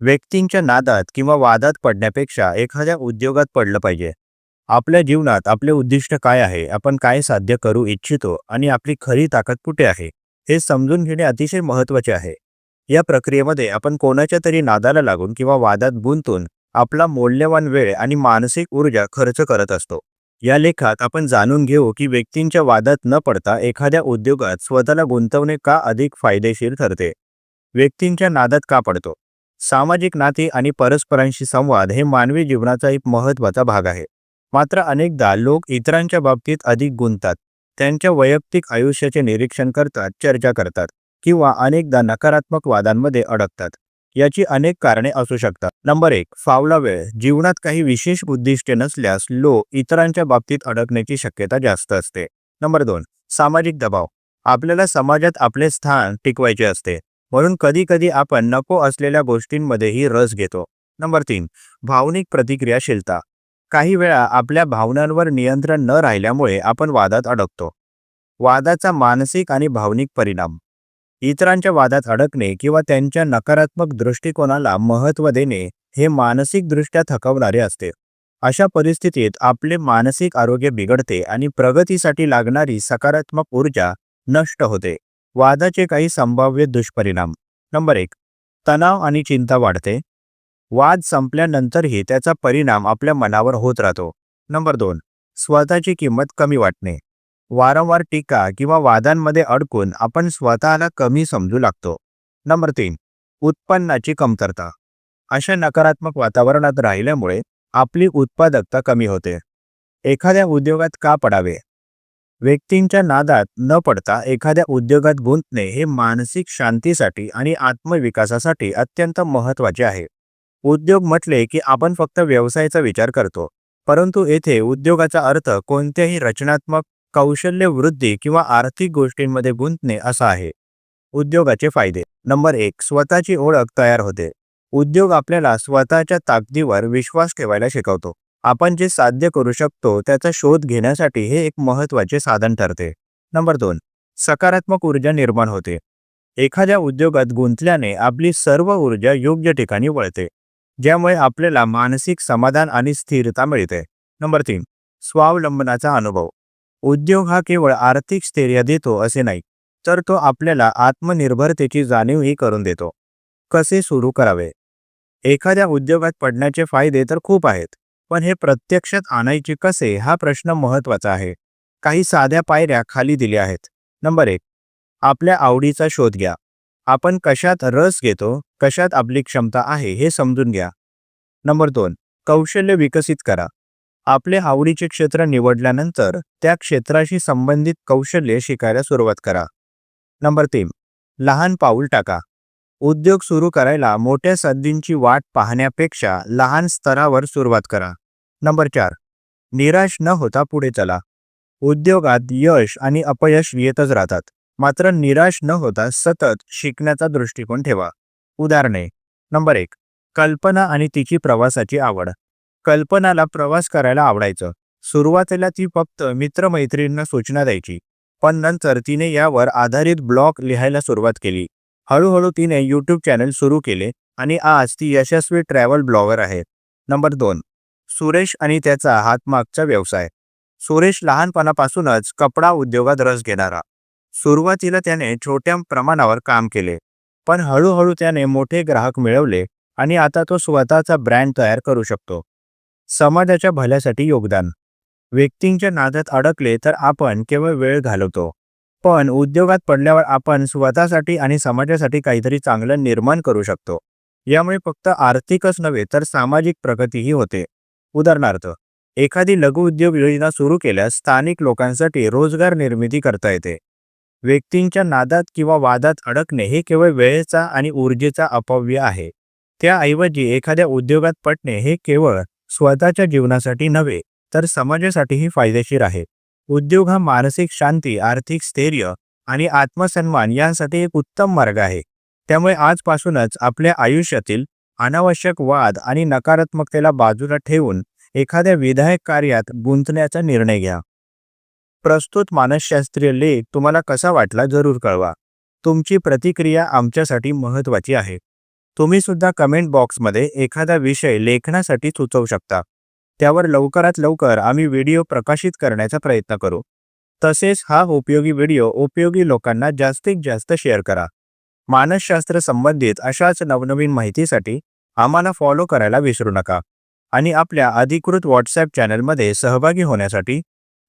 व्यक्तींच्या नादात किंवा वादात पडण्यापेक्षा एखाद्या उद्योगात पडलं पाहिजे. आपल्या जीवनात आपले उद्दिष्ट काय आहे आपण काय साध्य करू इच्छितो आणि आपली खरी ताकद कुठे आहे हे समजून घेणे अतिशय महत्त्वाचे आहे. या प्रक्रियेमध्ये आपण कोणाच्या तरी नादाला लागून किंवा वादात गुंतून आपला मौल्यवान वेळ आणि मानसिक ऊर्जा खर्च करत असतो. या लेखात आपण जाणून घेऊ की व्यक्तींच्या वादात न पडता एखाद्या उद्योगात स्वतःला गुंतवणे का अधिक फायदेशीर ठरते? व्यक्तींच्या नादात का पडतो? सामाजिक नाती आणि परस्परांशी संवाद हे मानवी जीवनाचा एक महत्त्वाचा भाग आहे. मात्र अनेकदा लोक इतरांच्या बाबतीत अधिक गुंततात. त्यांच्या वैयक्तिक आयुष्याचे निरीक्षण करतात चर्चा करतात किंवा अनेकदा नकारात्मक वादांमध्ये अडकतात. याची अनेक कारणे असू शकतात. नंबर एक फावला वेळ. जीवनात काही विशेष उद्दिष्टे नसल्यास लोक इतरांच्या बाबतीत अडकण्याची शक्यता जास्त असते. नंबर दोन सामाजिक दबाव. आपल्याला समाजात आपले स्थान टिकवायचे असते. म्हणून कधी कधी आपण नको असलेल्या गोष्टींमध्येही रस घेतो. नंबर तीन भावनिक प्रतिक्रियाशीलता काही वेळा आपल्या भावनांवर नियंत्रण न राहिल्यामुळे आपण वादात अडकतो. वादाचा मानसिक आणि भावनिक परिणाम. इतरांच्या वादात अडकणे किंवा त्यांच्या नकारात्मक दृष्टिकोनाला महत्त्व देणे हे मानसिकदृष्ट्या थकवणारे असते. अशा परिस्थितीत आपले मानसिक आरोग्य बिघडते आणि प्रगतीसाठी लागणारी सकारात्मक ऊर्जा नष्ट होते. वादाचे काही संभाव्य दुष्परिणाम. नंबर एक. तणाव आणि चिंता वाढते. वाद संपल्यानंतरही त्याचा परिणाम आपल्या मनावर होत राहतो. नंबर दोन. स्वतःची किंमत कमी वाटणे. वारंवार टीका किंवा वादांमध्ये अडकून आपण स्वतःला कमी समजू लागतो. नंबर तीन. उत्पन्नाची कमतरता. अशा नकारात्मक वातावरणात राहिल्यामुळे आपली उत्पादकता कमी होते. एखाद्या उद्योगात का पडावे? व्यक्तींच्या नादात न पडता एखाद्या उद्योगात गुंतणे हे मानसिक शांतीसाठी आणि आत्मविकासासाठी अत्यंत महत्त्वाचे आहे. उद्योग म्हटले की आपण फक्त व्यवसायाचा विचार करतो परंतु येथे उद्योगाचा अर्थ कोणत्याही रचनात्मक कौशल्य वृद्धी किंवा आर्थिक गोष्टींमध्ये गुंतणे असा आहे. उद्योगाचे फायदे. नंबर एक स्वतःची ओळख तयार होते. उद्योग आपल्याला स्वतःच्या ताकदीवर विश्वास ठेवायला शिकवतो. आपण जे साध्य करू शकतो त्याचा शोध घेण्यासाठी हे एक महत्त्वाचे साधन ठरते. नंबर दोन सकारात्मक ऊर्जा निर्माण होते. एखाद्या उद्योगात गुंतल्याने आपली सर्व ऊर्जा योग्य ठिकाणी वळते ज्यामुळे आपल्याला मानसिक समाधान आणि स्थिरता मिळते. नंबर तीन स्वावलंबनाचा अनुभव. उद्योग हा केवळ आर्थिक स्थैर्य देतो असे नाही तर तो आपल्याला आत्मनिर्भरतेची जाणीवही करून देतो. कसे सुरू करावे? एखाद्या उद्योगात पडण्याचे फायदे तर खूप आहेत पण हे प्रत्यक्षात आणायचे कसे हा प्रश्न महत्त्वाचा आहे. काही साध्या पायऱ्या खाली दिल्या आहेत. नंबर एक. आपल्या आवडीचा शोध घ्या. आपण कशात रस घेतो कशात आपली क्षमता आहे हे समजून घ्या. नंबर दोन. कौशल्य विकसित करा. आपले आवडीचे क्षेत्र निवडल्यानंतर त्या क्षेत्राशी संबंधित कौशल्य शिकायला सुरुवात करा. नंबर तीन. लहान पाऊल टाका. उद्योग सुरू करायला मोठ्या संधींची वाट पाहण्यापेक्षा लहान स्तरावर सुरुवात करा. नंबर चार. निराश न होता पुढे चला. उद्योगात यश आणि अपयश येतच राहतात. मात्र निराश न होता सतत शिकण्याचा दृष्टिकोन ठेवा. उदाहरणे. नंबर एक. कल्पना आणि तिची प्रवासाची आवड. कल्पनाला प्रवास करायला आवडायचं. सुरुवातीला ती फक्त मित्रमैत्रिणींना सूचना द्यायची. पण नंतर तिने यावर आधारित ब्लॉग लिहायला सुरुवात केली. हळूहळू तिने यूट्यूब चॅनल सुरू केले आणि आज ती यशस्वी ट्रॅव्हल ब्लॉगर आहे. नंबर दोन. सुरेश आणि त्याचा हातमागचा व्यवसाय. सुरेश लहानपणापासूनच कपडा उद्योगात रस घेणारा. सुरुवातीला त्याने छोट्या प्रमाणावर काम केले पण हळूहळू त्याने मोठे ग्राहक मिळवले आणि आता तो स्वतःचा ब्रँड तयार करू शकतो. समाजाच्या भल्यासाठी योगदान. व्यक्तींच्या नादात अडकले तर आपण केवळ वेळ घालवतो. पण उद्योगात पडल्यावर आपण स्वतःसाठी आणि समाजासाठी काहीतरी चांगलं निर्माण करू शकतो. यामुळे फक्त आर्थिकच नव्हे तर सामाजिक प्रगतीही होते. उदाहरणार्थ एखादी लघु उद्योग योजना सुरू केल्यास स्थानिक लोकांसाठी रोजगार निर्मिती करता येते. व्यक्तींच्या नादात किंवा वादात अडकणे हे केवळ वेळेचा आणि ऊर्जेचा अपव्य आहे. त्याऐवजी एखाद्या उद्योगात पटणे हे केवळ स्वतःच्या जीवनासाठी नव्हे तर समाजासाठीही फायदेशीर आहे. उद्योग हा मानसिक शांती आर्थिक स्थैर्य आणि आत्मसन्मान यासाठी एक उत्तम मार्ग आहे. त्यामुळे आजपासूनच आपल्या आयुष्यातील अनावश्यक वाद आणि नकारात्मकतेला बाजूला ठेवून एखाद्या विधायक कार्यात गुंतण्याचा निर्णय घ्या. प्रस्तुत मानसशास्त्रीय लेख तुम्हाला कसा वाटला जरूर कळवा. तुमची प्रतिक्रिया आमच्यासाठी महत्त्वाची आहे. तुम्ही सुद्धा कमेंट बॉक्समध्ये एखादा विषय लेखनासाठी सुचवू शकता. त्यावर लवकरात लवकर आम्ही व्हिडिओ प्रकाशित करण्याचा प्रयत्न करू. तसेच हा उपयोगी व्हिडिओ उपयोगी लोकांना जास्तीत जास्त शेअर करा. मानसशास्त्र संबंधित अशाच नवनवीन माहितीसाठी आम्हाला फॉलो करायला विसरू नका. आणि आपल्या अधिकृत व्हॉट्सॲप चॅनलमध्ये सहभागी होण्यासाठी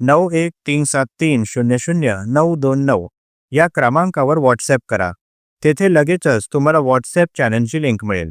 नऊ एक तीन सात तीन शून्य शून्य नऊ दोन नऊ या क्रमांकावर व्हॉट्सॲप करा. तेथे लगेचच तुम्हाला व्हॉट्सॲप चॅनलची लिंक मिळेल.